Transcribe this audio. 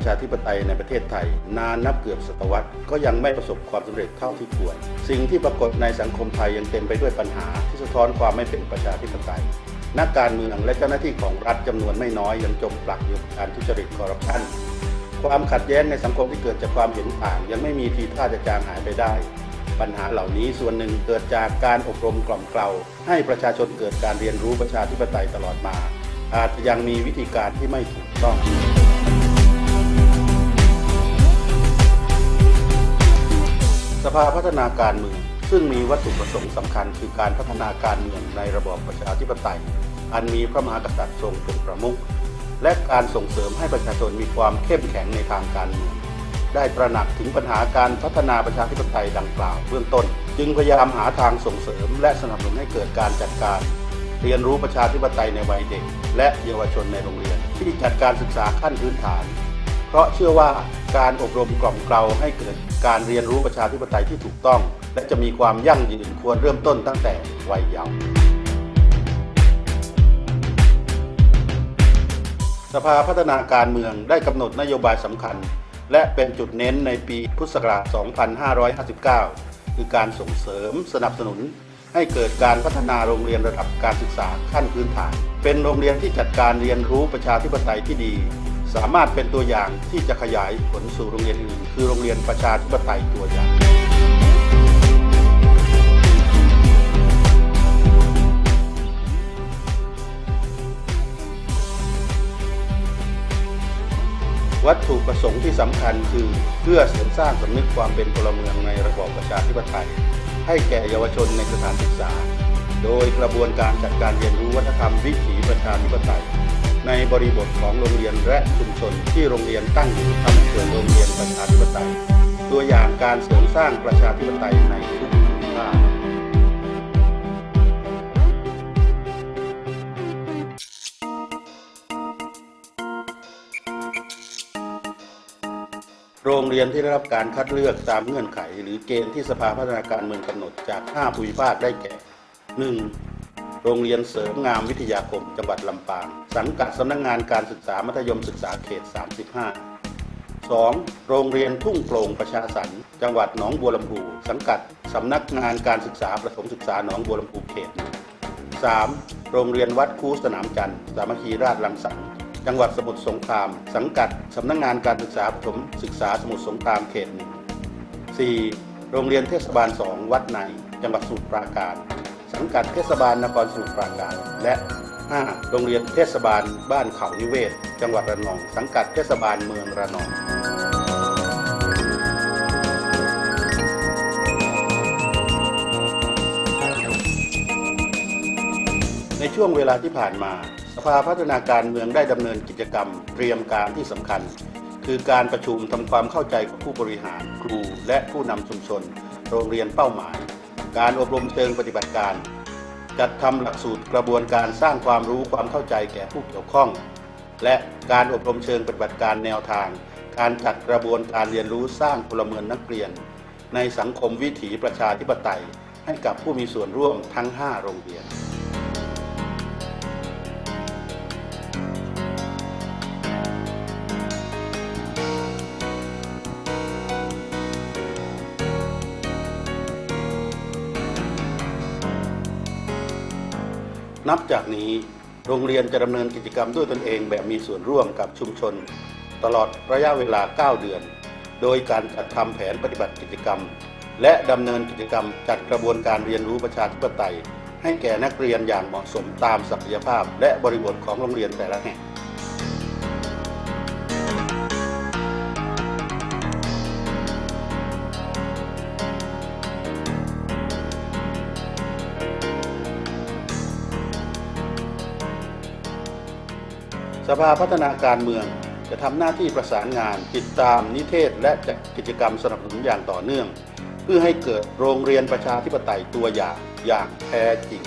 ประชาธิปไตยในประเทศไทย นานนับเกือบศตวรรษก็ยังไม่ประสบความสำเร็จเท่าที่ควร สิ่งที่ปรากฏในสังคมไทยยังเต็มไปด้วยปัญหาที่สะท้อนความไม่เป็นประชาธิปไตยนักการเมืองและเจ้าหน้าที่ของรัฐจำนวนไม่น้อยยังจมปลักอยู่กับการทุจริตคอร์รัปชันความขัดแย้งในสังคมที่เกิดจากความเห็นต่าง ยังไม่มีทีท่าจะจางหายไปได้ ปัญหาเหล่านี้ส่วนหนึ่งเกิดจากการอบรมกล่อมเกลาให้ประชาชนเกิดการเรียนรู้ประชาธิปไตยตลอดมา อาจจะยังมีวิธีการที่ไม่ถูกต้อง สภาพัฒนาการเมือง ซึ่งมีวัตถุประสงค์สำคัญ คือการพัฒนาการเมืองในระบอบประชาธิปไตย อันมีพระมหากษัตริย์ทรงเป็นประมุขและการส่งเสริมให้ประชาชนมีความเข้มแข็งในทางการเมืองได้ตระหนักถึงปัญหาการพัฒนาประชาธิปไตยดังกล่าวเบื้องต้น จึงพยายามหาทางส่งเสริม และสนับสนุนให้เกิดการจัดการ เรียนรู้ประชาธิปไตยในวัยเด็ก และเยาวชนในโรงเรียน ที่จัดการศึกษาขั้นพื้นฐาน เพราะเชื่อว่าการอบรมกล่อมเกลาให้เกิดการเรียนรู้ประชาธิปไตยที่ถูกต้อง และจะมีความยั่งยืนควรเริ่มต้นตั้งแต่วัยเยาว์สภาพัฒนาการเมืองได้กำหนดนโยบายสำคัญ และเป็นจุดเน้นในปีพุทธศักราช 2559 คือการส่งเสริมสนับสนุน ให้เกิดการพัฒนาโรงเรียนระดับการศึกษาขั้นพื้นฐาน เป็นโรงเรียนที่จัดการเรียนรู้ประชาธิปไตยที่ดี สามารถเป็นตัวอย่างที่จะขยายผลสู่โรงเรียนอื่น คือโรงเรียนประชาธิปไตยตัวอย่าง วัตถุประสงค์ที่สำคัญคือเพื่อเสริมสร้างสำนึกความเป็นพลเมืองในระบอบประชาธิปไตย ให้แก่เยาวชนในสถานศึกษา โดยกระบวนการจัดการเรียนรู้วัฒนธรรมวิถีประชาธิปไตย ในบริบทของโรงเรียนและชุมชนที่โรงเรียนตั้งอยู่ทำเกิดโรงเรียนประชาธิปไตย ตัวอย่างการเสริมสร้างประชาธิปไตยในทุกภูมิภาคโรงเรียนที่ได้รับการคัดเลือกตามเงื่อนไข หรือเกณฑ์ที่สภาพัฒนาการเมืองกำหนดจาก 5 ภูมิภาคได้แก่ 1. โรงเรียนเสริมงามวิทยาคม จังหวัดลำปาง สังกัดสำนักงงานการศึกษามัธยมศึกษาเขต 35 2. โรงเรียนทุ่งโปร่งประชาสรรจังหวัดหนองบัวลำพู สังกัดสำนักงานการศึกษาประถมศึกษาหนองบัวลำพูเขต 3. โรงเรียนวัดคูสนามจันทร์สามัคคีราชรังสรรค์จังหวัดสมุทรสงคราม สังกัดสำนักงานการศึกษาประถมศึกษาสมุทรสงครามเขต 4. โรงเรียนเทศบาล 2 วัดใน จังหวัดสมุทรปราการ สังกัดเทศบาลนครสมุทรปราการและ 5. โรงเรียนเทศบาลบ้านเขานิเวศ จังหวัดระนอง สังกัดเทศบาลเมืองระนองในช่วงเวลาที่ผ่านมา สภาพัฒนาการเมืองได้ดำเนินกิจกรรม เตรียมการที่สำคัญ คือการประชุมทำความเข้าใจกับผู้บริหาร ครู และผู้นำชุมชน โรงเรียนเป้าหมาย การอบรมเชิงปฏิบัติการ จัดทำหลักสูตรกระบวนการสร้างความรู้ความเข้าใจแก่ผู้เกี่ยวข้อง และการอบรมเชิงปฏิบัติการแนวทาง การจัดกระบวนการเรียนรู้สร้างพลเมืองนักเรียน ในสังคมวิถีประชาธิปไตย ให้กับผู้มีส่วนร่วมทั้ง 5 โรงเรียน นับจากนี้โรงเรียนจะดำเนินกิจกรรมด้วยตนเองแบบมีส่วนร่วมกับชุมชน ตลอดระยะเวลา 9 เดือน โดยการจัดทำแผนปฏิบัติกิจกรรม และดำเนินกิจกรรมจัดกระบวนการเรียนรู้ประชาธิปไตย ให้แก่นักเรียนอย่างเหมาะสมตามศักยภาพ และบริบทของโรงเรียนแต่ละแห่ง สภาพัฒนาการเมืองจะทำหน้าที่ประสานงาน ติดตามนิเทศและจัดกิจกรรมสนับสนุนอย่างต่อเนื่อง เพื่อให้เกิดโรงเรียนประชาธิปไตยตัวอย่างอย่างแท้จริง